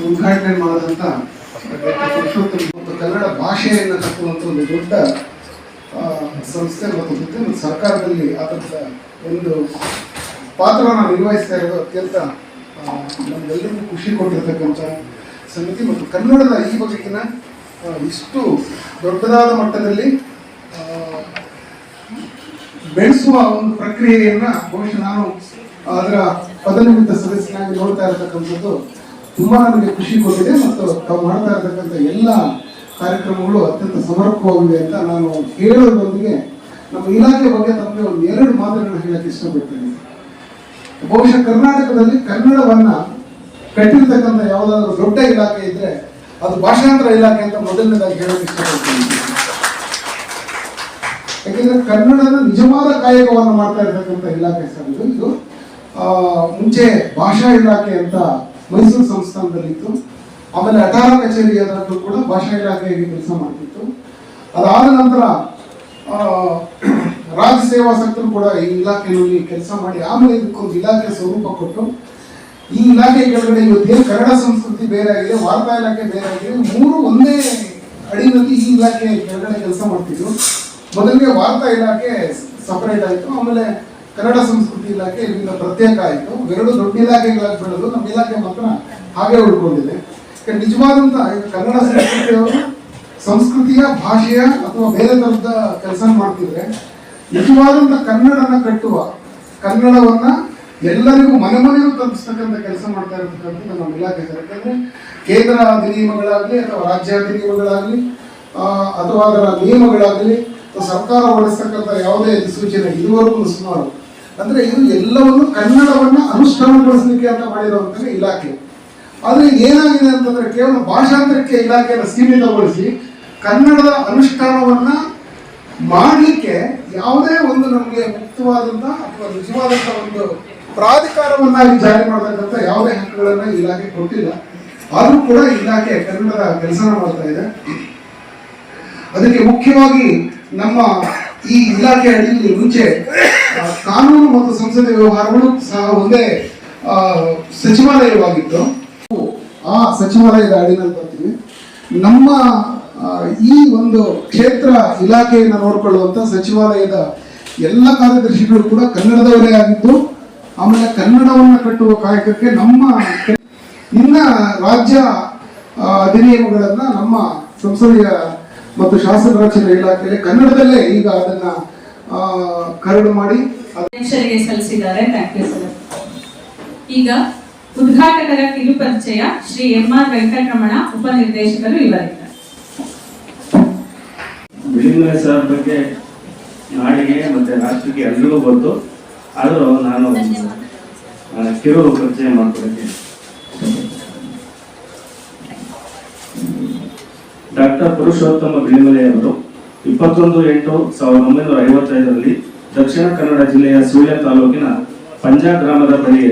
ಮತ್ತು ಉದ್ಘಾಟನೆ ಮಾಡಿದಂಥ ಕನ್ನಡ ಭಾಷೆಯನ್ನು ಕಟ್ಟುವಂತ ಒಂದು ದೊಡ್ಡ ಸಂಸ್ಥೆ ಮತ್ತು ಜೊತೆ ಸರ್ಕಾರದಲ್ಲಿ ಆದಂಥ ಒಂದು ಪಾತ್ರವನ್ನು ನಿರ್ವಹಿಸ್ತಾ ಇರೋದು ಅತ್ಯಂತ ನಮ್ಗೆಲ್ಲರಿಗೂ ಖುಷಿ ಕೊಟ್ಟಿರ್ತಕ್ಕಂಥ ಸಂಗತಿ ಮತ್ತು ಕನ್ನಡದ ಈ ಬಗೆಗಿನ ಇಷ್ಟು ದೊಡ್ಡದಾದ ಮಟ್ಟದಲ್ಲಿ ಬೆಳೆಸುವ ಒಂದು ಪ್ರಕ್ರಿಯೆಯನ್ನ ಬಹುಶಃ ನಾನು ಅದರ ಪದನಿಮಿತ್ತ ಸದಸ್ಯನಾಗಿ ನೋಡ್ತಾ ಇರತಕ್ಕಂಥದ್ದು ತುಂಬಾ ನಮಗೆ ಖುಷಿ ಕೊಟ್ಟಿದೆ ಮತ್ತು ತಾವು ಮಾಡ್ತಾ ಇರತಕ್ಕಂಥ ಎಲ್ಲ ಕಾರ್ಯಕ್ರಮಗಳು ಅತ್ಯಂತ ಸಮರ್ಪಕವಾಗಿವೆ ಅಂತ ನಾನು ಹೇಳೋದ್ರೊಂದಿಗೆ ನಮ್ಮ ಇಲಾಖೆ ಬಗ್ಗೆ ತಮಗೆ ಒಂದು ಎರಡು ಮಾತುಗಳನ್ನು ಹೇಳಕ್ಕೆ ಇಷ್ಟಪಡ್ತೇನೆ. ಬಹುಶಃ ಕರ್ನಾಟಕದಲ್ಲಿ ಕನ್ನಡವನ್ನ ಕಟ್ಟಿರ್ತಕ್ಕಂಥ ಯಾವುದಾದ್ರೂ ದೊಡ್ಡ ಇಲಾಖೆ ಇದ್ರೆ ಅದು ಭಾಷಾಂತರ ಇಲಾಖೆ ಅಂತ ಮೊದಲನೇದಾಗಿ ಹೇಳಕ್ಕೆ ಇಷ್ಟಪಡ್ತೀನಿ. ಯಾಕೆಂದ್ರೆ ಕನ್ನಡದ ನಿಜವಾದ ಕಾಯಕವನ್ನು ಮಾಡ್ತಾ ಇರ್ತಕ್ಕಂಥ ಇಲಾಖೆ ಸರ್ ಇದು. ಮುಂಚೆ ಭಾಷಾ ಇಲಾಖೆ ಅಂತ ಮೈಸೂರು ಸಂಸ್ಥಾನದಲ್ಲಿತ್ತು. ಆಮೇಲೆ ಅಟಾರ ಕಚೇರಿ ಅದರಲ್ಲೂ ಕೂಡ ಭಾಷಾ ಇಲಾಖೆಯಾಗಿ ಕೆಲಸ ಮಾಡ್ತಿತ್ತು. ಅದಾದ ನಂತರ ರಾಜ ಸೇವಾ ಸಕ್ತರು ಕೂಡ ಈ ಇಲಾಖೆಯಲ್ಲಿ ಕೆಲಸ ಮಾಡಿ ಆಮೇಲೆ ಇದಕ್ಕೊಂದು ಇಲಾಖೆ ಸ್ವರೂಪ ಕೊಟ್ಟು, ಈ ಇಲಾಖೆ ಕೆಳಗಡೆ ಇವತ್ತೇನು ಕನ್ನಡ ಸಂಸ್ಕೃತಿ ಬೇರೆ ಆಗಿದೆ ವಾರ್ತಾ ಇಲಾಖೆ ಬೇರೆ ಆಗಿದೆ ಮೂರು ಒಂದೇ ಅಡಿನಲ್ಲಿ ಈ ಇಲಾಖೆ ಕೆಳಗಡೆ ಕೆಲಸ ಮಾಡ್ತಿದ್ರು. ಮೊದಲಿಗೆ ವಾರ್ತಾ ಇಲಾಖೆ ಸಪರೇಟ್ ಆಯಿತು, ಆಮೇಲೆ ಕನ್ನಡ ಸಂಸ್ಕೃತಿ ಇಲಾಖೆ ಇಲ್ಲಿಂದ ಪ್ರತ್ಯೇಕ ಆಯಿತು. ಎರಡು ದೊಡ್ಡ ಇಲಾಖೆಗಳಾಗಿ ಬೆಳೆದು ನಮ್ಮ ಇಲಾಖೆ ಮಾತ್ರ ಹಾಗೆ ಉಳ್ಕೊಂಡಿದೆ. ನಿಜವಾದಂತ ಕನ್ನಡ ಸಂಸ್ಕೃತಿಯವರು ಸಂಸ್ಕೃತಿಯ ಭಾಷೆಯ ಅಥವಾ ಬೇರೆ ಥರದ ಕೆಲಸ ಮಾಡ್ತಿದ್ರೆ ನಿಜವಾದಂತ ಕನ್ನಡನ ಕಟ್ಟುವ, ಕನ್ನಡವನ್ನ ಎಲ್ಲರಿಗೂ ಮನೆ ಮನೆಗೂ ತಲುಪಿಸ್ತಕ್ಕಂಥ ಕೆಲಸ ಮಾಡ್ತಾ ಇರತಕ್ಕಂಥದ್ದು ನಮ್ಮ ಇಲಾಖೆ ಯಾಕಂದ್ರೆ ಕೇಂದ್ರ ಅಧಿನಿಯಮಗಳಾಗಲಿ ಅಥವಾ ರಾಜ್ಯ ಅಧಿನಿಯಮಗಳಾಗಲಿ ಅಥವಾ ಅದರ ನಿಯಮಗಳಾಗಲಿ ಸರ್ಕಾರ ಹೊರಡಿಸ್ತಕ್ಕಂಥ ಯಾವುದೇ ಸೂಚನೆ ಇದುವರೆಗೂ ಸುಮಾರು ಅಂದ್ರೆ ಇದು ಎಲ್ಲವನ್ನು ಕನ್ನಡವನ್ನ ಅನುಷ್ಠಾನಗೊಳಿಸಲಿಕ್ಕೆ ಅಂತ ಮಾಡಿರುವಂತಹ ಇಲಾಖೆ. ಆದ್ರೆ ಏನಾಗಿದೆ ಅಂತಂದ್ರೆ ಕೇವಲ ಭಾಷಾಂತರಕ್ಕೆ ಇಲಾಖೆಯನ್ನು ಸೀಮಿತಗೊಳಿಸಿ ಕನ್ನಡದ ಅನುಷ್ಠಾನವನ್ನ ಮಾಡಲಿಕ್ಕೆ ಯಾವುದೇ ಒಂದು ನಮಗೆ ಮುಕ್ತವಾದಂಥ ಅಥವಾ ನಿಜವಾದಂಥ ಒಂದು ಪ್ರಾಧಿಕಾರವನ್ನಾಗಿ ಜಾರಿ ಮಾಡತಕ್ಕಂಥ ಯಾವುದೇ ಹಕ್ಕುಗಳನ್ನ ಇಲಾಖೆ ಕೊಟ್ಟಿಲ್ಲ. ಆದರೂ ಕೂಡ ಇಲಾಖೆ ಕನ್ನಡದ ಕೆಲಸ ಮಾಡ್ತಾ ಇದೆ. ಅದಕ್ಕೆ ಮುಖ್ಯವಾಗಿ ನಮ್ಮ ಈ ಇಲಾಖೆ ಅಡಿಯಲ್ಲಿ ಮುಂಚೆ ಕಾನೂನು ಮತ್ತು ಸಂಸದೀಯ ವ್ಯವಹಾರಗಳು ಸಹ ಒಂದೇ ಸಚಿವಾಲಯವಾಗಿತ್ತು. ಆ ಸಚಿವಾಲಯದ ಅಡಿನಲ್ಲಿ ಬರ್ತೀವಿ ನಮ್ಮ ಈ ಒಂದು ಕ್ಷೇತ್ರ ಇಲಾಖೆಯನ್ನು ನೋಡಿಕೊಳ್ಳುವಂತ ಸಚಿವಾಲಯದ ಎಲ್ಲ ಕಾರ್ಯದರ್ಶಿಗಳು ಕೂಡ ಕನ್ನಡದವರೇ ಆಗಿದ್ದು, ಆಮೇಲೆ ಕನ್ನಡವನ್ನು ಕಟ್ಟುವ ಕಾಯಕಕ್ಕೆ ನಮ್ಮ ಇನ್ನ ರಾಜ್ಯ ಅಧಿನಿಯಮಗಳನ್ನು ನಮ್ಮ ಸಂಸದೀಯ ಮತ್ತು ಶಾಸನ ರಚನೆ ಇಲಾಖೆಯಲ್ಲಿ ಕನ್ನಡದಲ್ಲೇ ಈಗ ಅದನ್ನ ಕರಡು ಮಾಡಿ ಸಲ್ಲಿಸಿದ್ದಾರೆ ಥ್ಯಾಂಕ್ ಯು ಸರ್ ಈಗ ಉದ್ಘಾಟಕರ ಕಿರು ಪರಿಚಯ ಶ್ರೀ ಎಂ ಆರ್ ವೆಂಕಟರಮಣ ಉಪನಿರ್ದೇಶಕರು ಇವರಿದ್ದಾರೆ. ಸರ್ ಬಗ್ಗೆ ನಾಡಿಗೆ ಮತ್ತೆ ರಾಷ್ಟ್ರಕ್ಕೆ ಎಲ್ಲರೂ ಗೊತ್ತು. ಆದರೂ ನಾನು ಕಿರು ಪರಿಚಯ ಮಾಡ್ಕೊಳ್ತೀನಿ ಡಾಕ್ಟರ್ ಪುರುಷೋತ್ತಮ ಬಿಳಿಮಲೆಯವರು ಇಪ್ಪತ್ತೊಂದು ಎಂಟು ಸಾವಿರದ ಒಂಬೈನೂರ ಐವತ್ತೈದರಲ್ಲಿ ದಕ್ಷಿಣ ಕನ್ನಡ ಜಿಲ್ಲೆಯ ಸೂರ್ಯ ತಾಲೂಕಿನ ಪಂಜಾ ಗ್ರಾಮದ ಬಳಿ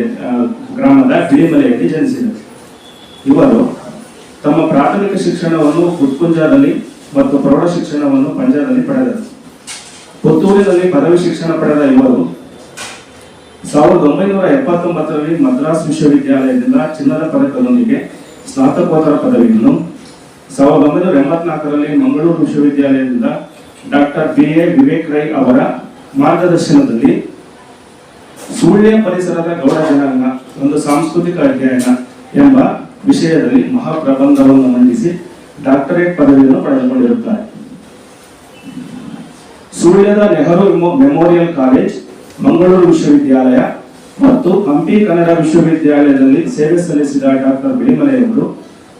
ಗ್ರಾಮದ ಬಿಳಿಮಲೆಯಲ್ಲಿ ಜನಿಸಿದರು. ಇವರು ತಮ್ಮ ಪ್ರಾಥಮಿಕ ಶಿಕ್ಷಣವನ್ನು ಪುತ್ಕುಂಜದಲ್ಲಿ ಮತ್ತು ಪ್ರೌಢ ಶಿಕ್ಷಣವನ್ನು ಪಂಜಾದಲ್ಲಿ ಪಡೆದರು. ಪುತ್ತೂರಿನಲ್ಲಿ ಪದವಿ ಶಿಕ್ಷಣ ಪಡೆದ ಇವರು ಸಾವಿರದ ಒಂಬೈನೂರ ಎಪ್ಪತ್ತೊಂಬತ್ತರಲ್ಲಿ ಮದ್ರಾಸ್ ವಿಶ್ವವಿದ್ಯಾಲಯದಿಂದ ಚಿನ್ನದ ಪದಕದೊಂದಿಗೆ ಸ್ನಾತಕೋತ್ತರ ಪದವಿಯನ್ನು, ಸಾವಿರದ ಒಂಬೈನೂರ ಎಂಬತ್ನಾಲ್ಕರಲ್ಲಿ ಮಂಗಳೂರು ವಿಶ್ವವಿದ್ಯಾಲಯದಿಂದ doctor B A Vivek Rai ಅವರ ಮಾರ್ಗದರ್ಶನದಲ್ಲಿ ಸುಳ್ಯ ಪರಿಸರದ ಗೌಡ ಜನಾಂಗ, ಒಂದು ಸಾಂಸ್ಕೃತಿಕ ಅಧ್ಯಯನ ಎಂಬ ವಿಷಯದಲ್ಲಿ ಮಹಾಪ್ರಬಂಧವನ್ನು ಮಂಡಿಸಿ ಡಾಕ್ಟರೇಟ್ ಪದವಿಯನ್ನು ಪಡೆದುಕೊಂಡಿರುತ್ತಾರೆ. ಸುಳ್ಯದ ನೆಹರು ಮೆಮೋರಿಯಲ್ ಕಾಲೇಜ್, ಮಂಗಳೂರು ವಿಶ್ವವಿದ್ಯಾಲಯ ಮತ್ತು ಹಂಪಿ ಕನ್ನಡ ವಿಶ್ವವಿದ್ಯಾಲಯದಲ್ಲಿ ಸೇವೆ ಸಲ್ಲಿಸಿದ ಡಾಕ್ಟರ್ ಬಿಳಿಮಲೆಯವರು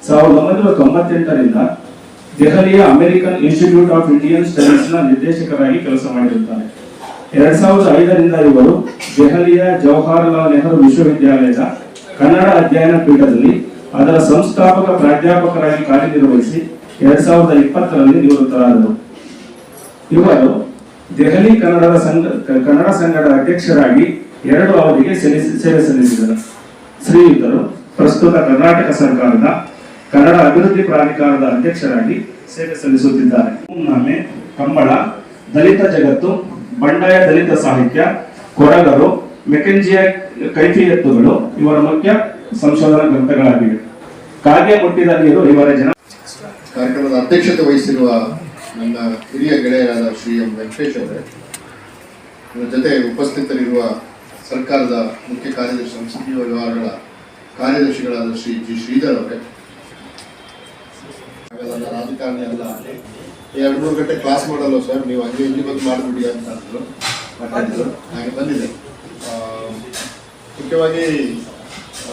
ಸಾವಿರದ ಒಂಬೈನೂರ ತೊಂಬತ್ತೆಂಟರಿಂದ ದೆಹಲಿಯ ಅಮೆರಿಕನ್ ಇನ್ಸ್ಟಿಟ್ಯೂಟ್ ಆಫ್ ಇಂಡಿಯನ್ ಸ್ಟಡೀಸ್ನ ನಿರ್ದೇಶಕರಾಗಿ ಕೆಲಸ ಮಾಡಿರುತ್ತಾರೆ. ಎರಡ್ ಸಾವಿರದ ಐದರಿಂದ ಇವರು ದೆಹಲಿಯ ಜವಾಹರಲಾಲ್ ನೆಹರು ವಿಶ್ವವಿದ್ಯಾಲಯದ ಕನ್ನಡ ಅಧ್ಯಯನ ಪೀಠದಲ್ಲಿ ಅದರ ಸಂಸ್ಥಾಪಕ ಪ್ರಾಧ್ಯಾಪಕರಾಗಿ ಕಾರ್ಯನಿರ್ವಹಿಸಿ ಎರಡ್ ಸಾವಿರದ ಇಪ್ಪತ್ತರಲ್ಲಿ ನಿವೃತ್ತರಾದರು. ಇವರು ದೆಹಲಿ ಕನ್ನಡದ ಸಂಘ, ಕನ್ನಡ ಸಂಘದ ಅಧ್ಯಕ್ಷರಾಗಿ ಎರಡು ಅವಧಿಗೆ ಸೇವೆ ಸಲ್ಲಿಸಿದರು ಶ್ರೀಯುತರು ಪ್ರಸ್ತುತ ಕರ್ನಾಟಕ ಸರ್ಕಾರದ ಕನ್ನಡ ಅಭಿವೃದ್ಧಿ ಪ್ರಾಧಿಕಾರದ ಅಧ್ಯಕ್ಷರಾಗಿ ಸೇವೆ ಸಲ್ಲಿಸುತ್ತಿದ್ದಾರೆ. ಮುನ್ನಾಮೆ ಕಂಬಳ ದಲಿತ ಜಗತ್ತು, ಬಂಡಾಯ ದಲಿತ ಸಾಹಿತ್ಯ, ಕೊರಗರು, ಮೆಕೆಂಜಿಯ ಕೈಫಿಯತ್ತುಗಳು ಇವರ ಮುಖ್ಯ ಸಂಶೋಧನಾ ಗ್ರಂಥಗಳಾಗಿವೆ. ಕಾಗೆ ಮುಟ್ಟಿದ ನೀರು ಇವರ ಜನ ಕಾರ್ಯಕ್ರಮದ ಅಧ್ಯಕ್ಷತೆ ವಹಿಸಿರುವ ನನ್ನ ಹಿರಿಯ ಗೆಳೆಯರಾದ ಶ್ರೀ ಎಂ ವೆಂಕಟೇಶ್ ಅವರೇ, ಇವರ ಜೊತೆ ಉಪಸ್ಥಿತರಿರುವ ಸರ್ಕಾರದ ಮುಖ್ಯ ಕಾರ್ಯದರ್ಶಿ ಸಂಸದೀಯ ವ್ಯವಹಾರಗಳ ಕಾರ್ಯದರ್ಶಿಗಳಾದ ಶ್ರೀ ಜಿ ಶ್ರೀಧರ್ ಅವರೇ ಹಾಗೆಲ್ಲ ನಾನು ರಾಜಕಾರಣಿ ಅಲ್ಲ ಎರಡು ಮೂರು ಗಂಟೆ ಕ್ಲಾಸ್ ಮಾಡಲ್ಲ ಸರ್ ನೀವು ಹಂಗೆ ಇಲ್ಲಿ ಬಂದು ಮಾಡಿಬಿಡಿ ಅಂತ ಅಂದರು. ಮಾತಾಡಿದ್ರು. ಹಾಗೆ ಬಂದಿದೆ. ಮುಖ್ಯವಾಗಿ ಆ,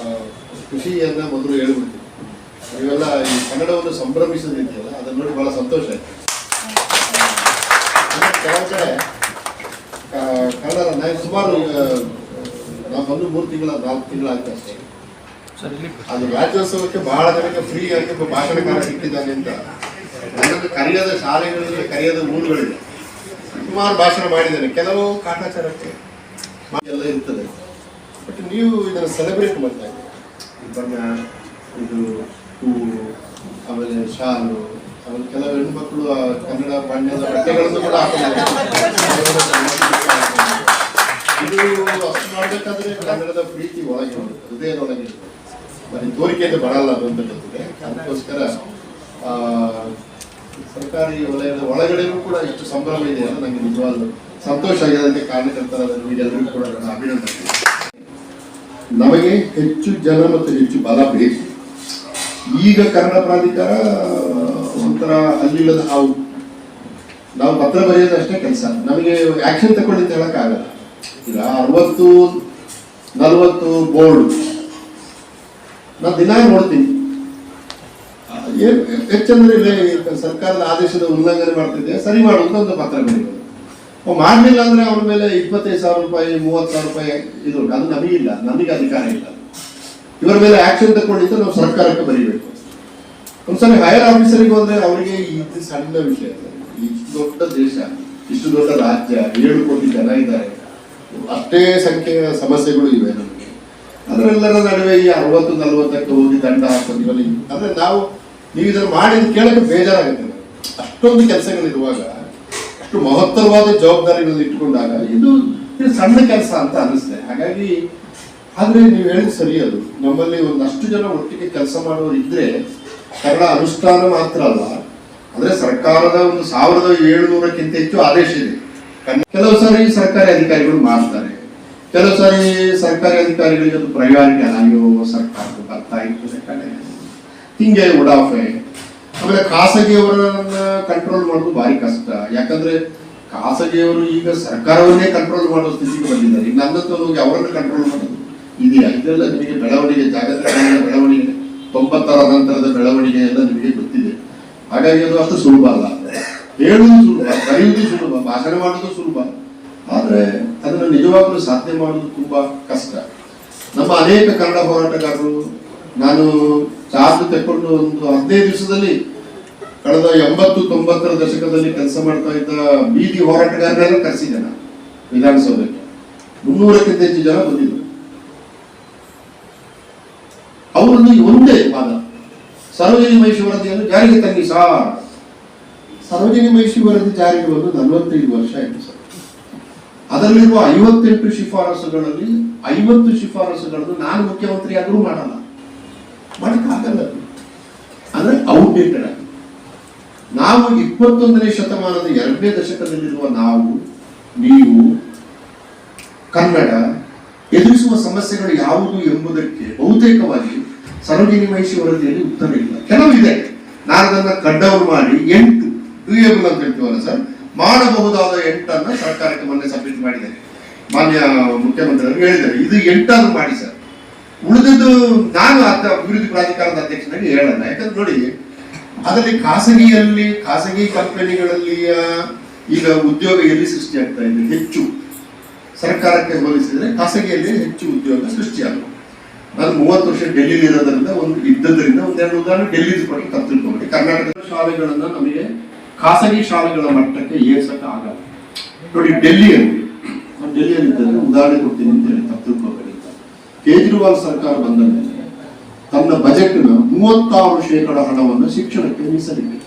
ಖುಷಿಯನ್ನ ಮೊದಲು ಹೇಳ್ಬಿಡ್ತೀವಿ ನೀವೆಲ್ಲ ಈ ಕನ್ನಡವನ್ನು ಸಂಭ್ರಮಿಸೋದಿದೆಯಲ್ಲ ಅದನ್ನ ನೋಡಿ ಬಹಳ ಸಂತೋಷ ಆಯ್ತು. ಕನ್ನಡ ನಾನು ಸುಮಾರು ನಾವು ಬಂದು ಮೂರು ತಿಂಗಳ ನಾಲ್ಕು ತಿಂಗಳಾಗ್ತದೆ ಅಷ್ಟೇ. ಅದು ರಾಜ್ಯೋತ್ಸವಕ್ಕೆ ಬಹಳ ಜನಕ್ಕೆ ಫ್ರೀ ಆಗಿ ಒಬ್ಬ ಭಾಷಣಕಾರ ಸಿಕ್ಕಿದ್ದಾನೆ ಅಂತ. ನನ್ನನ್ನು ಕರೆಯದ ಶಾಲೆಗಳಿಂದ ಕರೆಯದ ಊರುಗಳಿವೆ ಸುಮಾರು ಭಾಷಣ ಮಾಡಿದ್ದೇನೆ. ಕೆಲವು ಕಾಟಾಚಾರಕ್ಕೆ ಎಲ್ಲ ಇರ್ತದೆ. ಬಟ್ ನೀವು ಇದನ್ನು ಸೆಲೆಬ್ರೇಟ್ ಮಾಡ್ತಾ ಇದ್ದೀರಿ? ಬಣ್ಣ ಇದು ಹೂವು ಆಮೇಲೆ ಶಾಲು ಆಮೇಲೆ ಕೆಲವು ಹೆಣ್ಮಕ್ಳು ಕನ್ನಡ ಬಣ್ಣದ ಬಟ್ಟೆಗಳನ್ನು ಕೂಡ ಹಾಕೊಂಡಿದ್ದಾರೆ ಇದು ಅಷ್ಟು ಮಾಡಬೇಕಾದ್ರೆ ಕನ್ನಡದ ಪ್ರೀತಿ ಒಳಗೆ ಹೃದಯದೊಳಗೆ. ಬರೀ ತೋರಿಕೆಯಿಂದ ಬರಲ್ಲ ಅಂತ ಅದಕ್ಕೋಸ್ಕರ ಸರ್ಕಾರಿ ವಲಯದ ಒಳಗಡೆನೂ ಕೂಡ ಎಷ್ಟು ಸಂಭ್ರಮ ಇದೆ ಅಂತ ನನಗೆ ನಿಜವಾಗ್ಲೂ ಸಂತೋಷ ಆಗಿದೆ. ಕಾರ್ಯಕರ್ತರ ನಿಮಗೆಲ್ಲರಿಗೂ ಕೂಡ ನನ್ನ ಅಭಿನಂದನೆ. ನಮಗೆ ಹೆಚ್ಚು ಜನ ಮತ್ತು ಹೆಚ್ಚು ಬಲ ಬೇಕು. ಈಗ ಕನ್ನಡ ಪ್ರಾಧಿಕಾರ, ಒಂಥರ ಅಲ್ಲಿಲ್ಲದ ಹಾವು. ನಾವು ಪತ್ರ ಬರೆಯೋದಷ್ಟೇ ಕೆಲಸ. ನಮಗೆ ಆಕ್ಷನ್ ತಗೊಂಡಿದ್ದು ಹೇಳಕ್ಕಾಗಲ್ಲ. ಈಗ ಅರವತ್ತು, ನಲವತ್ತು ಬೋರ್ಡ್ ನಾನು ದಿನ ನೋಡ್ತೀನಿ ಹೆಚ್ಚಂದ್ರೆ ಇಲ್ಲೇ ಸರ್ಕಾರದ ಆದೇಶದ ಉಲ್ಲಂಘನೆ ಮಾಡ್ತಿದ್ದೆ, ಸರಿ ಮಾಡುವಂತ ಒಂದು ಪತ್ರ ಬರೀಬೋದು ಮಾಡ್ಲಿಲ್ಲ ಅಂದ್ರೆ ಅವ್ರ ಮೇಲೆ ಇಪ್ಪತ್ತೈದು ಸಾವಿರ ರೂಪಾಯಿ, ಮೂವತ್ತು ಸಾವಿರ ರೂಪಾಯಿ ಇದು. ಅದು ನಮಗಿಲ್ಲ ನಮಗೆ ಅಧಿಕಾರ ಇಲ್ಲ. ಇವರ ಮೇಲೆ ಆಕ್ಷನ್ ತಗೊಂಡಿದ್ದು ನಾವು ಸರ್ಕಾರಕ್ಕೆ ಬರೀಬೇಕು. ಒಂದ್ಸಲ ಹೈಯರ್ ಆಫೀಸರಿಗೆ ಹೋದ್ರೆ ಅವರಿಗೆ ಇದು ಸಣ್ಣ ವಿಷಯ. ಇಷ್ಟು ದೊಡ್ಡ ದೇಶ, ಇಷ್ಟು ದೊಡ್ಡ ರಾಜ್ಯ, ಏಳು ಕೋಟಿ ಜನ ಇದ್ದಾರೆ. ಅಷ್ಟೇ ಸಂಖ್ಯೆಯ ಸಮಸ್ಯೆಗಳು ಇವೆ ನಮಗೆ. ಅದರೆಲ್ಲರ ನಡುವೆ ಈ ಅರವತ್ತು ನಲವತ್ತಕ್ಕೆ ಹೋಗಿ ದಂಡ ಹಾಕೋದಿವಲ್ಲಿ ಅಂದ್ರೆ ನಾವು ನೀವು ಇದನ್ನು ಮಾಡಿ ಕೇಳಕ್ಕೆ ಬೇಜಾರಾಗುತ್ತೆ. ಅಷ್ಟೊಂದು ಕೆಲಸಗಳಿರುವಾಗ, ಅಷ್ಟು ಮಹತ್ತರವಾದ ಜವಾಬ್ದಾರಿಗಳನ್ನು ಇಟ್ಟುಕೊಂಡಾಗ ಇದು ಸಣ್ಣ ಕೆಲಸ ಅಂತ ಅನಿಸ್ತದೆ ಹಾಗಾಗಿ ಆದ್ರೆ ನೀವು ಹೇಳಿದ್ ಸರಿ ಅದು. ನಮ್ಮಲ್ಲಿ ಒಂದಷ್ಟು ಜನ ಒಟ್ಟಿಗೆ ಕೆಲಸ ಮಾಡೋರು ಇದ್ರೆ ಕನ್ನಡ ಅನುಷ್ಠಾನ ಮಾತ್ರ ಅಲ್ಲ ಅಂದ್ರೆ ಸರ್ಕಾರದ ಒಂದು ಸಾವಿರದ ಏಳುನೂರಕ್ಕಿಂತ ಹೆಚ್ಚು ಆದೇಶ ಇದೆ. ಕೆಲವು ಸಾರಿ ಸರ್ಕಾರಿ ಅಧಿಕಾರಿಗಳು ಮಾಡ್ತಾರೆ. ಕೆಲವು ಸಾರಿ ಸರ್ಕಾರಿ ಅಧಿಕಾರಿಗಳಿಗೆ ಅದು ಪ್ರಯಾರಿಟಿ ಅಯ್ಯೋ ಸರ್ಕಾರದ ಬರ್ತಾ ಇರ್ತದೆ ಕಡೆ. ಹಿಂಗೆ ಉಡಾಫೆ ಆಮೇಲೆ ಖಾಸಗಿಯವರನ್ನ ಕಂಟ್ರೋಲ್ ಮಾಡೋದು ಭಾರಿ ಕಷ್ಟ. ಯಾಕಂದ್ರೆ ಖಾಸಗಿಯವರು ಈಗ ಸರ್ಕಾರವನ್ನೇ ಕಂಟ್ರೋಲ್ ಮಾಡೋ ಸ್ಥಿತಿಗೆ ಬಂದಿದ್ದಾರೆ. ಈಗ ನನ್ನ ಹೋಗಿ ಅವರನ್ನು ಕಂಟ್ರೋಲ್ ಮಾಡೋದು ಇದೆಯಾ? ಇದೆಲ್ಲ ನಿಮಗೆ ಬೆಳವಣಿಗೆ ಜಾಗತಿಕ ಬೆಳವಣಿಗೆ, ತೊಂಬತ್ತರ ನಂತರದ ಬೆಳವಣಿಗೆ ಎಲ್ಲ ನಿಮಗೆ ಗೊತ್ತಿದೆ. ಹಾಗಾಗಿ ಅದು ಅಷ್ಟು ಸುಲಭ ಅಲ್ಲ. ಹೇಳುವುದು ಸುಲಭ ಬರೆಯುವುದು ಸುಲಭ, ಭಾಷಣ ಮಾಡೋದು ಸುಲಭ. ಆದ್ರೆ ಅದನ್ನು ನಿಜವಾಗ್ಲೂ ಸಾಧನೆ ಮಾಡುವುದು ತುಂಬಾ ಕಷ್ಟ. ನಮ್ಮ ಅನೇಕ ಕನ್ನಡ ಹೋರಾಟಗಾರರು, ನಾನು ಚಾರ್ಜ್ ತೆಕ್ಕೊಂಡು ಒಂದು ಹದಿನೈದು ದಿವಸದಲ್ಲಿ ಕಳೆದ ಎಂಬತ್ತು ತೊಂಬತ್ತರ ದಶಕದಲ್ಲಿ ಕೆಲಸ ಮಾಡ್ತಾ ಇದ್ದ ಬೀದಿ ಹೋರಾಟಗಾರರೆಲ್ಲ ಕರೆಸಿದ್ದೆ ನಾನು ವಿಧಾನಸೌಧಕ್ಕೆ. ಮುನ್ನೂರಕ್ಕಿಂತ ಹೆಚ್ಚು ಜನ ಬಂದಿದ್ರು. ಅವರನ್ನು ಒಂದೇ ವಾದ, ಸರೋಜಿನಿ ಮಹಿಷಿ ವರದಿಯನ್ನು ಜಾರಿಗೆ ತಂಗಿ ಸಾರ್. ಸರೋಜಿನಿ ಮಹಿಷಿ ವರದಿ ಜಾರಿಗೆ ಬಂದು ನಲವತ್ತೈದು ವರ್ಷ ಆಯಿತು ಸರ್. ಅದರಲ್ಲಿರುವ ಐವತ್ತೆಂಟು ಶಿಫಾರಸುಗಳಲ್ಲಿ ಐವತ್ತು ಶಿಫಾರಸುಗಳನ್ನು ನಾನು ಮುಖ್ಯಮಂತ್ರಿ ಆದರೂ ಮಾಡಲ್ಲ. ಮಾಡಕ್ಕಾಗಲ್ಲ ಅದು. ಅಂದ್ರೆ ಔಟ್ಡೇಟೆಡ್ ಆಗಿ. ನಾವು ಇಪ್ಪತ್ತೊಂದನೇ ಶತಮಾನದ ಎರಡನೇ ದಶಕದಲ್ಲಿರುವ ನಾವು, ನೀವು, ಕನ್ನಡ ಎದುರಿಸುವ ಸಮಸ್ಯೆಗಳು ಯಾವುದು ಎಂಬುದಕ್ಕೆ ಬಹುತೇಕವಾಗಿ ಸರೋಜಿನಿ ಮಹಿಷಿ ವರದಿಯಲ್ಲಿ ಉತ್ತರ ಇಲ್ಲ. ಕೆಲವು ಇದೆ ನಾನು ಅದನ್ನ ಕಡ್ಡವರು ಮಾಡಿ ಎಂಟು ಡ್ಯೂಯಬಲ್ ಅಂತ ಹೇಳ್ತೀವಲ್ಲ ಸರ್. ಮಾಡಬಹುದಾದ ಎಂಟನ್ನು ಸರ್ಕಾರಕ್ಕೆ ಮೊನ್ನೆ ಸಬ್ಮಿಟ್ ಮಾಡಿದ್ದಾರೆ ಮಾನ್ಯ ಮುಖ್ಯಮಂತ್ರಿಗಳು ಹೇಳಿದ್ದಾರೆ. ಇದು ಎಂಟಾದ್ರೂ ಮಾಡಿ ಸರ್. ಉಳಿದದ್ದು ನಾನು ಅರ್ಥ ಅಭಿವೃದ್ಧಿ ಪ್ರಾಧಿಕಾರದ ಅಧ್ಯಕ್ಷನಾಗಿ ಹೇಳಲ್ಲ. ಯಾಕಂದ್ರೆ ನೋಡಿ, ಅದರಲ್ಲಿ ಖಾಸಗಿಯಲ್ಲಿ, ಖಾಸಗಿ ಕಂಪನಿಗಳಲ್ಲಿ ಈಗ ಉದ್ಯೋಗ ಎಲ್ಲಿ ಸೃಷ್ಟಿ ಆಗ್ತಾ ಇದೆ? ಹೆಚ್ಚು. ಸರ್ಕಾರಕ್ಕೆ ಹೋಲಿಸಿದರೆ ಖಾಸಗಿಯಲ್ಲಿ ಹೆಚ್ಚು ಉದ್ಯೋಗ ಸೃಷ್ಟಿಯಾಗುತ್ತೆ ನಾನು ಮೂವತ್ತು ವರ್ಷ ಡೆಲ್ಲಿಲಿ ಇರೋದ್ರಿಂದ ಒಂದು, ಇದ್ದದ್ರಿಂದ ಒಂದೆರಡು ಉದಾಹರಣೆ ಡೆಲ್ಲಿದು ಕೊಟ್ಟು ತಪ್ಪು ಕರ್ನಾಟಕದ ಶಾಲೆಗಳನ್ನು ನಮಗೆ ಖಾಸಗಿ ಶಾಲೆಗಳ ಮಟ್ಟಕ್ಕೆ ಏರ್ಸಕ್ಕೆ ಆಗಲ್ಲ. ನೋಡಿ, ಡೆಲ್ಲಿಯಲ್ಲಿ ಡೆಲ್ಲಿಯಲ್ಲಿ ಇದ್ದರೆ ಉದಾಹರಣೆ ಕೊಡ್ತೀನಿ ಅಂತ ಹೇಳಿ ತಪ್ಪು ಕೇಜ್ರಿವಾಲ್ ಸರ್ಕಾರ ಬಂದ ಮೇಲೆ ತನ್ನ ಬಜೆಟ್ನ ಮೂವತ್ತಾರು ಶೇಕಡ ಹಣವನ್ನು ಶಿಕ್ಷಣಕ್ಕೆ ಮೀಸಲಿಟ್ಟಿದೆ.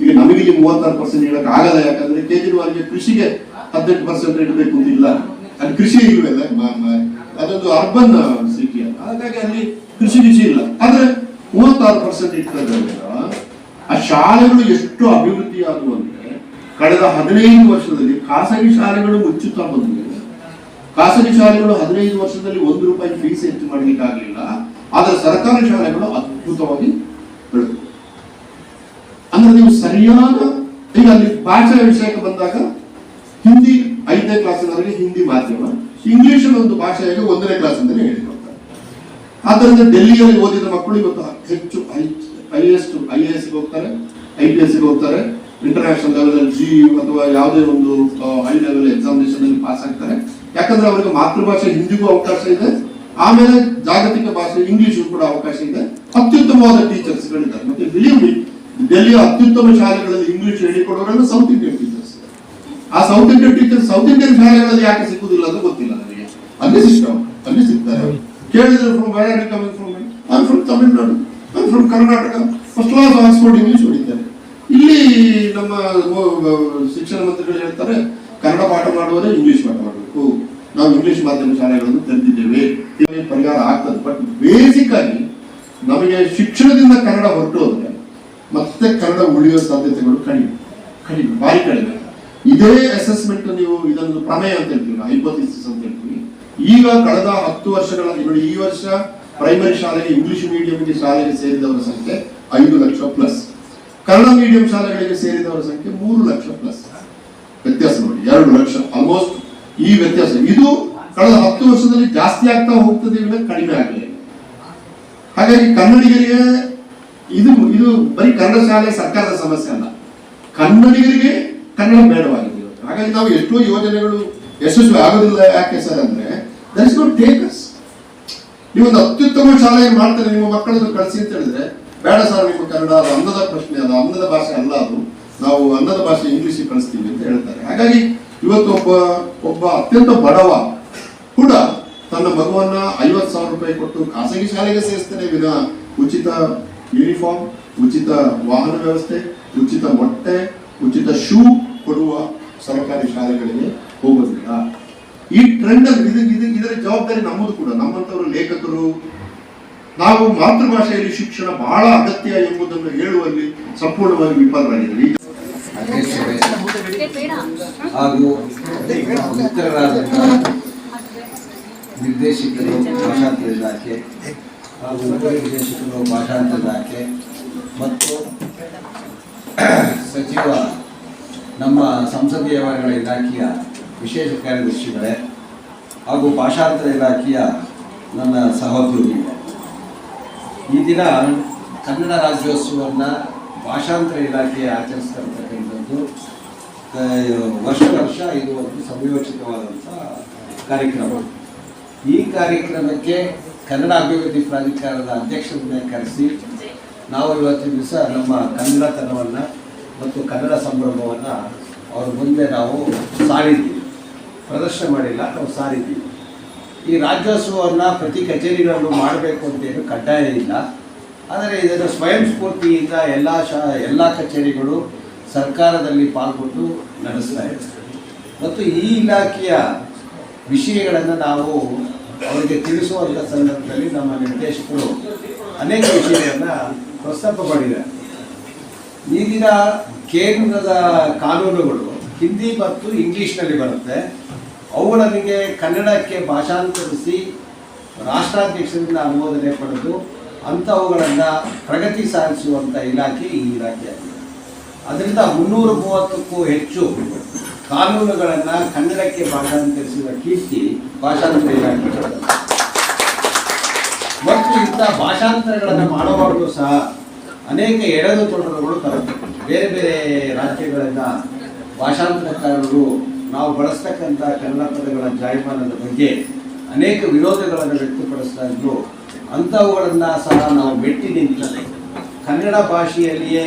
ಈಗ ನಮಗೆ ಇಲ್ಲಿ ಮೂವತ್ತಾರು ಪರ್ಸೆಂಟ್ ಹೇಳಕ್ ಆಗಲ್ಲ, ಯಾಕಂದ್ರೆ ಕೇಜ್ರಿವಾಲ್ಗೆ ಕೃಷಿಗೆ ಹದಿನೆಂಟು ಪರ್ಸೆಂಟ್ ಇಡಬೇಕು ಅಂತ ಇಲ್ಲ. ಅಲ್ಲಿ ಕೃಷಿ ಇಲ್ವಲ್ಲ ಅದೊಂದು ಅರ್ಬನ್ ಸಿಟಿ ಹಾಗಾಗಿ ಅಲ್ಲಿ ಕೃಷಿ ಕೃಷಿ ಇಲ್ಲ. ಆದ್ರೆ ಮೂವತ್ತಾರು ಪರ್ಸೆಂಟ್ ಇಟ್ಟದ್ರಿಂದ ಆ ಶಾಲೆಗಳು ಎಷ್ಟು ಅಭಿವೃದ್ಧಿ ಆದವು ಅಂದ್ರೆ ಕಳೆದ ಹದಿನೈದು ವರ್ಷದಲ್ಲಿ ಖಾಸಗಿ ಶಾಲೆಗಳು ಮುಚ್ಚುತ್ತಾ ಬಂದಿವೆ. ಖಾಸಗಿ ಶಾಲೆಗಳು ಹದಿನೈದು ವರ್ಷದಲ್ಲಿ ಒಂದು ರೂಪಾಯಿ ಫೀಸ್ ಹೆಚ್ಚು ಮಾಡ್ಲಿಕ್ಕೆ ಆಗಲಿಲ್ಲ ಆದ್ರೆ ಸರ್ಕಾರಿ ಶಾಲೆಗಳು ಅದ್ಭುತವಾಗಿ ಬೆಳೆದವು. ಅಂದ್ರೆ ನೀವು ಸರಿಯಾದ, ಈಗ ಅಲ್ಲಿ ಭಾಷಾ ವಿಷಯಕ್ಕೆ ಬಂದಾಗ ಹಿಂದಿ ಐದನೇ ಕ್ಲಾಸಿನವರೆಗೆ ಹಿಂದಿ ಮಾಧ್ಯಮ, ಇಂಗ್ಲಿಷ್ ಒಂದು ಭಾಷೆಯಾಗಿ ಒಂದನೇ ಕ್ಲಾಸಿಂದಲೇ ಹೇಳಿಕೊಡ್ತಾರೆ ಆದ್ದರಿಂದ ಡೆಲ್ಲಿಯಲ್ಲಿ ಓದಿದ ಮಕ್ಕಳು ಇವತ್ತು ಹೆಚ್ಚು ಐ ಎಸ್ ಐ ಎ ಹೋಗ್ತಾರೆ, ಐ ಪಿ ಎಸ್ ಹೋಗ್ತಾರೆ. ಇಂಟರ್ನ್ಯಾಷನಲ್ ಲೆವೆಲ್ ಜಿ ಅಥವಾ ಯಾವುದೇ ಒಂದು ಹೈ ಲೆವೆಲ್ ಎಕ್ಸಾಮಿನೇಷನ್ ಅಲ್ಲಿ ಪಾಸ್ ಆಗ್ತಾರೆ. ಯಾಕಂದ್ರೆ ಅವರಿಗೆ ಮಾತೃಭಾಷೆ ಹಿಂದಿಗೂ ಅವಕಾಶ ಇದೆ. ಆಮೇಲೆ ಜಾಗತಿಕ ಭಾಷೆ ಇಂಗ್ಲಿಷ್ ಕೂಡ ಅವಕಾಶ ಇದೆ. ಅತ್ಯುತ್ತಮವಾದ ಟೀಚರ್ಸ್ ಗಳಿದ್ದಾರೆ. ಮತ್ತೆ ಬಿಲೀವ್ ಮಿ ಡೆಲ್ಲಿಯ ಅತ್ಯುತ್ತಮ ಶಾಲೆಗಳಲ್ಲಿ ಇಂಗ್ಲಿಷ್ ಹೇಳಿಕೊಡೋರೆಲ್ಲ ಸೌತ್ ಇಂಡಿಯನ್ ಟೀಚರ್ಸ್ ಆ South Indian teacher South Indian ಶಾಲೆಗಳಲ್ಲಿ ಯಾಕೆ ಸಿಕ್ಕುದಿಲ್ಲ ಅಂತ ಗೊತ್ತಿಲ್ಲ ನನಗೆ. ಅಲ್ಲಿ ಸಿಸ್ಟಮ್ ಅಲ್ಲಿ ಸಿಗ್ತಾರೆ. ಕೇಳಿದ್ರು from where coming from I from Tamil Nadu from Karnataka first class Oxford English ಇಲ್ಲಿ ನಮ್ಮ ಶಿಕ್ಷಣ ಮಂತ್ರಿಗಳು ಹೇಳ್ತಾರೆ, ಕನ್ನಡ ಪಾಠ ಮಾಡುವರೆ ಇಂಗ್ಲಿಷ್ ಪಾಠ ಮಾಡಬೇಕು. ನಾವು ಇಂಗ್ಲಿಷ್ ಮಾಧ್ಯಮ ಶಾಲೆಗಳನ್ನು ತೆರೆದಿದ್ದೇವೆ. ಪರಿಹಾರ ಆಗ್ತದೆ. ಬಟ್ ಬೇಸಿಕ್ ಆಗಿ ನಮಗೆ ಶಿಕ್ಷಣದಿಂದ ಕನ್ನಡ ಹೊರಟು ಅಂದರೆ ಮತ್ತೆ ಕನ್ನಡ ಉಳಿಯೋ ಸಾಧ್ಯತೆಗಳು ಕಡಿಮೆ ಕಡಿಮೆ, ಭಾರಿ ಕಡಿಮೆ. ಇದೇ ಅಸೆಸ್ಮೆಂಟ್ ನೀವು ಇದೊಂದು ಪ್ರಮೇಯ ಅಂತ ಹೇಳ್ತೀವಿ ಹೈಪೋಥಿಸಿಸ್ ಅಂತ ಹೇಳ್ತೀವಿ. ಈಗ ಕಳೆದ ಹತ್ತು ವರ್ಷಗಳ ನೋಡಿ, ಈ ವರ್ಷ ಪ್ರೈಮರಿ ಶಾಲೆಗೆ ಇಂಗ್ಲಿಷ್ ಮೀಡಿಯಂಗೆ ಶಾಲೆಗೆ ಸೇರಿದವರ ಸಂಖ್ಯೆ ಐದು ಲಕ್ಷ ಪ್ಲಸ್ ಕನ್ನಡ ಮೀಡಿಯಂ ಶಾಲೆಗಳಿಗೆ ಸೇರಿದವರ ಸಂಖ್ಯೆ ಮೂರು ಲಕ್ಷ ಪ್ಲಸ್ ವ್ಯತ್ಯಾಸ ನೋಡಿ, ಎರಡು ಲಕ್ಷ ಆಲ್ಮೋಸ್ಟ್ ಈ ವ್ಯತ್ಯಾಸ. ಇದು ಕಳೆದ ಹತ್ತು ವರ್ಷದಲ್ಲಿ ಜಾಸ್ತಿ ಆಗ್ತಾ ಹೋಗ್ತದೆ ಕಡಿಮೆ ಆಗಲಿ ಹಾಗಾಗಿ ಕನ್ನಡಿಗರಿಗೆ ಇದು ಇದು ಬರೀ ಕನ್ನಡ ಶಾಲೆ ಸರ್ಕಾರದ ಸಮಸ್ಯೆ ಅಲ್ಲ. ಕನ್ನಡಿಗರಿಗೆ ಕನ್ನಡ ಬೇಡವಾಗಿದೆ ಹಾಗಾಗಿ ನಾವು ಎಷ್ಟೋ ಯೋಜನೆಗಳು ಯಶಸ್ವಿ ಆಗೋದಿಲ್ಲ ಯಾಕೆ ಸರ್ ಅಂದ್ರೆ ದಟ್ ಇಸ್ ನಾಟ್ ಟೇಕರ್ಸ್ ನೀವೊಂದು ಅತ್ಯುತ್ತಮ ಶಾಲೆಗೆ ಮಾಡ್ತಾರೆ? ನಿಮ್ಮ ಮಕ್ಕಳನ್ನು ಕಳಿಸಿ ಅಂತ ಹೇಳಿದ್ರೆ, ಬೇಡ ಸರ್, ನಿಮ್ಮ ಕನ್ನಡ ಅದು ಅನ್ನದ ಪ್ರಶ್ನೆ, ಅದು ಅನ್ನದ ಭಾಷೆ ಅಲ್ಲ ಅದು. ನಾವು ಅನ್ನದ ಭಾಷೆ ಇಂಗ್ಲಿಷ್ ಕಳಿಸ್ತೀವಿ ಅಂತ ಹೇಳ್ತಾರೆ. ಹಾಗಾಗಿ ಇವತ್ತು ಒಬ್ಬ ಒಬ್ಬ ಅತ್ಯಂತ ಬಡವ ಕೂಡ ತನ್ನ ಮಗುವನ್ನ ಐವತ್ತು ಸಾವಿರ ರೂಪಾಯಿ ಕೊಟ್ಟು ಖಾಸಗಿ ಶಾಲೆಗೆ ಸೇರಿಸ್ತಾನೆ ವಿನ ಉಚಿತ ಯೂನಿಫಾರ್ಮ್, ಉಚಿತ ವಾಹನ ವ್ಯವಸ್ಥೆ, ಉಚಿತ ಮೊಟ್ಟೆ, ಉಚಿತ ಶೂ ಕೊಡುವ ಸರ್ಕಾರಿ ಶಾಲೆಗಳಿಗೆ ಹೋಗೋದಿಲ್ಲ. ಈ ಟ್ರೆಂಡ್ ಇದರ ಜವಾಬ್ದಾರಿ ನಮ್ಮದು ಕೂಡ. ನಮ್ಮಂತವರು ಲೇಖಕರು, ನಾವು ಮಾತೃಭಾಷೆಯಲ್ಲಿ ಶಿಕ್ಷಣ ಬಹಳ ಅಗತ್ಯ ಎಂಬುದನ್ನು ಹೇಳುವಲ್ಲಿ ಸಂಪೂರ್ಣವಾಗಿ ಅಧ್ಯಕ್ಷರೇ ಹಾಗೂ ನಿರ್ದೇಶಕರು, ಭಾಷಾಂತರ ಇಲಾಖೆ ಹಾಗೂ ಉಪನಿರ್ದೇಶಕರು ಭಾಷಾಂತರ ಇಲಾಖೆ ಮತ್ತು ಸಚಿವ ನಮ್ಮ ಸಂಸದೀಯ ವ್ಯವಹಾರಗಳ ಇಲಾಖೆಯ ವಿಶೇಷ ಕಾರ್ಯದರ್ಶಿಗಳೇ ಹಾಗೂ ಭಾಷಾಂತರ ಇಲಾಖೆಯ ನನ್ನ ಸಹೋದ್ಯೋಗಿ. ಈ ದಿನ ಕನ್ನಡ ರಾಜ್ಯೋತ್ಸವವನ್ನು ಭಾಷಾಂತರ ಇಲಾಖೆ ಆಚರಿಸ್ತಾ ಇರ್ತಕ್ಕಂಥದ್ದು ವರ್ಷ ವರ್ಷ ಇದು ಒಂದು ಸಂಯೋಜಿತವಾದಂಥ ಕಾರ್ಯಕ್ರಮ. ಈ ಕಾರ್ಯಕ್ರಮಕ್ಕೆ ಕನ್ನಡ ಅಭಿವೃದ್ಧಿ ಪ್ರಾಧಿಕಾರದ ಅಧ್ಯಕ್ಷರನ್ನ ಕರೆಸಿ, ನಾವು ಇವತ್ತಿನ ದಿವಸ ನಮ್ಮ ಕನ್ನಡತನವನ್ನು ಮತ್ತು ಕನ್ನಡ ಸಂಭ್ರಮವನ್ನು ಅವ್ರ ಮುಂದೆ ನಾವು ಸಾರಿದ್ದೀವಿ. ಪ್ರದರ್ಶನ ಮಾಡಿಲ್ಲ, ನಾವು ಸಾರಿದ್ದೀವಿ ಈ ರಾಜ್ಯೋತ್ಸವವನ್ನು ಪ್ರತಿ ಕಚೇರಿಗಳಲ್ಲೂ ಮಾಡಬೇಕು ಅಂತೇನು ಕಡ್ಡಾಯ ಇಲ್ಲ. ಆದರೆ ಇದನ್ನು ಸ್ವಯಂ ಸ್ಫೂರ್ತಿಯಿಂದ ಎಲ್ಲ ಶಾ, ಎಲ್ಲ ಕಚೇರಿಗಳು ಸರ್ಕಾರದಲ್ಲಿ ಪಾಲ್ಗೊಂಡು ನಡೆಸ್ತಾ ಇದೆ. ಮತ್ತು ಈ ಇಲಾಖೆಯ ವಿಷಯಗಳನ್ನು ನಾವು ಅವರಿಗೆ ತಿಳಿಸುವಂಥ ಸಂದರ್ಭದಲ್ಲಿ ನಮ್ಮ ನಿರ್ದೇಶಕರು ಅನೇಕ ವಿಷಯಗಳನ್ನು ಪ್ರಸ್ತಾಪ ಮಾಡಿದ್ದಾರೆ. ಈಗಿನ ಕೇಂದ್ರದ ಕಾನೂನುಗಳು ಹಿಂದಿ ಮತ್ತು ಇಂಗ್ಲೀಷ್ನಲ್ಲಿ ಬರುತ್ತೆ. ಅವುಗಳಿಗೆ ಕನ್ನಡಕ್ಕೆ ಭಾಷಾಂತರಿಸಿ ರಾಷ್ಟ್ರಾಧ್ಯಕ್ಷರಿಂದ ಅನುಮೋದನೆ ಪಡೆದು ಅಂಥವುಗಳನ್ನು ಪ್ರಗತಿ ಸಾಧಿಸುವಂಥ ಇಲಾಖೆ ಈ ಇಲಾಖೆಯಾಗಿದೆ. ಅದರಿಂದ ಮುನ್ನೂರ ಮೂವತ್ತಕ್ಕೂ ಹೆಚ್ಚು ಕಾನೂನುಗಳನ್ನು ಕನ್ನಡಕ್ಕೆ ಭಾಷಾಂತರಿಸಿದ ಕೀರ್ತಿ ಭಾಷಾಂತರ ಇಲಾಖೆ. ಮತ್ತು ಇಂಥ ಭಾಷಾಂತರಗಳನ್ನು ಮಾಡುವಾಗಲೂ ಸಹ ಅನೇಕ ಎಡದು ತೊಡರುಗಳು ಬರುತ್ತೆ ಬೇರೆ ಬೇರೆ ರಾಜ್ಯಗಳನ್ನು ಭಾಷಾಂತರಕಾರರು ನಾವು ಬಳಸ್ತಕ್ಕಂಥ ಕನ್ನಡ ಪದಗಳ ಜಾಯಮಾನದ ಬಗ್ಗೆ ಅನೇಕ ವಿರೋಧಗಳನ್ನು ವ್ಯಕ್ತಪಡಿಸ್ತಾ ಇದ್ರು. ಅಂಥವುಗಳನ್ನು ಸಹ ನಾವು ಮೆಟ್ಟಿ ನಿಂತಲ್ಲಿ ಕನ್ನಡ ಭಾಷೆಯಲ್ಲಿಯೇ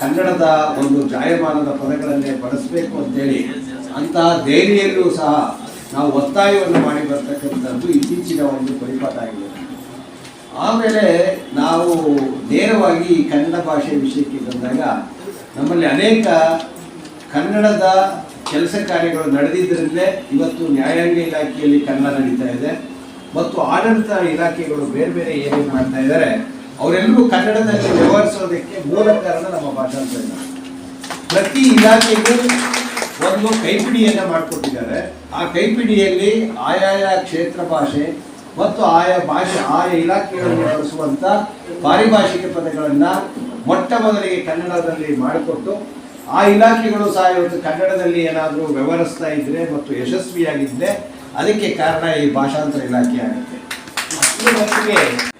ಕನ್ನಡದ ಒಂದು ಜಾಯಮಾನದ ಪದಗಳನ್ನೇ ಬಳಸಬೇಕು ಅಂತೇಳಿ ಅಂತಹ ದೆಹಲಿಯಲ್ಲೂ ಸಹ ನಾವು ಒತ್ತಾಯವನ್ನು ಮಾಡಿ ಬರ್ತಕ್ಕಂಥದ್ದು ಇತ್ತೀಚಿನ ಒಂದು ಪರಿಪಾಠ ಆಗಿದೆ. ಆಮೇಲೆ ನಾವು ನೇರವಾಗಿ ಕನ್ನಡ ಭಾಷೆ ವಿಷಯಕ್ಕೆ ಬಂದಾಗ ನಮ್ಮಲ್ಲಿ ಅನೇಕ ಕನ್ನಡದ ಕೆಲಸ ಕಾರ್ಯಗಳು ನಡೆದಿದ್ದರಿಂದಲೇ ಇವತ್ತು ನ್ಯಾಯಾಂಗ ಇಲಾಖೆಯಲ್ಲಿ ಕನ್ನಡ ನಡೀತಾ ಇದೆ. ಮತ್ತು ಆಡಳಿತ ಇಲಾಖೆಗಳು ಬೇರೆ ಬೇರೆ ಏನೇನು ಮಾಡ್ತಾ ಇದ್ದಾರೆ ಅವರೆಲ್ಲರೂ ಕನ್ನಡದಲ್ಲಿ ವ್ಯವಹರಿಸೋದಕ್ಕೆ ಮೂಲ ಕಾರಣ ನಮ್ಮ ಭಾಷಾಂತರ. ಪ್ರತಿ ಇಲಾಖೆಗೂ ಒಂದು ಕೈಪಿಡಿಯನ್ನು ಮಾಡಿಕೊಟ್ಟಿದ್ದಾರೆ. ಆ ಕೈಪಿಡಿಯಲ್ಲಿ ಆಯಾಯ ಕ್ಷೇತ್ರ ಭಾಷೆ ಮತ್ತು ಆಯಾ ಭಾಷೆ, ಆಯಾ ಇಲಾಖೆಗಳನ್ನು ಬಳಸುವಂಥ ಪಾರಿಭಾಷಿಕ ಪದಗಳನ್ನು ಮೊಟ್ಟ ಮೊದಲಿಗೆ ಕನ್ನಡದಲ್ಲಿ ಮಾಡಿಕೊಟ್ಟು ಆ ಇಲಾಖೆಗಳು ಸಹ ಇವತ್ತು ಕನ್ನಡದಲ್ಲಿ ಏನಾದರೂ ವ್ಯವಹರಿಸ್ತಾ ಇದ್ರೆ ಮತ್ತು ಯಶಸ್ವಿಯಾಗಿದ್ದರೆ ಅದಕ್ಕೆ ಕಾರಣ ಈ ಭಾಷಾಂತರ ಇಲಾಖೆ ಆಗುತ್ತೆ. ಮತ್ತೆ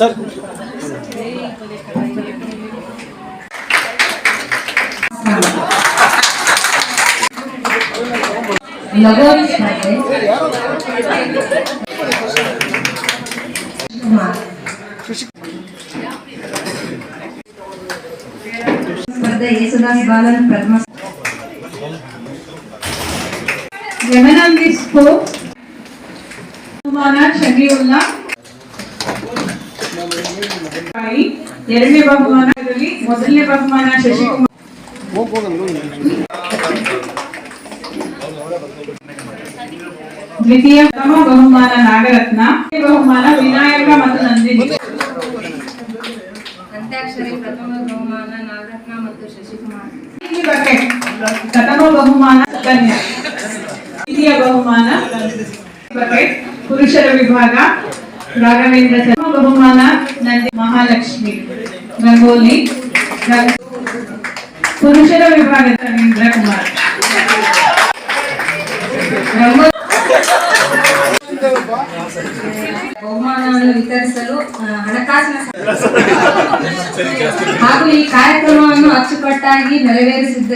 सर લગન માટે સ્પર્ધા યેસુદાસ બાલન પ્રથમ યમનાંગીસ કો તુમાના શગીઉલ્લા ಬಾಯಿ. ಎರಡನೇ ಬಹುಮಾನದಲ್ಲಿ ಮೊದಲನೇ ಬಹುಮಾನ ಶಶಿಕುಮಾರ್. ದ್ವಿತೀಯ ಬಹುಮಾನ ನಾಗರತ್ನ. ಬಹುಮಾನ ವಿನಾಯಕ ಮತ್ತು ನಂದಿನಿ. ಅಂತ್ಯಾಕ್ಷರಿ ಪ್ರಥಮ ಬಹುಮಾನ ನಾಗರತ್ನ ಮತ್ತು ಶಶಿಕುಮಾರ್. ಪ್ರಥಮ ಬಹುಮಾನ ಕನ್ಯಾ ದ್ವಿತೀಯ ಬಹುಮಾನ. ಪುರುಷರ ವಿಭಾಗ. ರಾಘವೇಂದ್ರ ಪ್ರಥಮ ಬಹುಮಾನ ನಂದಿ ಮಹಾಲಕ್ಷ್ಮಿ ರಂಗೋಲಿ ರ- ಪುರುಷರ ವಿಭಾಗ ರವೀಂದ್ರ ಕುಮಾರ್ ರಂಗೋಲಿ ಬಹುಮಾನವನ್ನು ವಿತರಿಸಲು ಆ, ಹಣಕಾಸಿನ ಸ- ಹಾಗೂ ಈ ಕಾರ್ಯಕ್ರಮವನ್ನು ಅಚ್ಚುಕಟ್ಟಾಗಿ ನೆರವೇರಿಸಿದ್ದ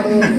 ಸರ್ ಆ ಊಟ ಮಾಡೋದು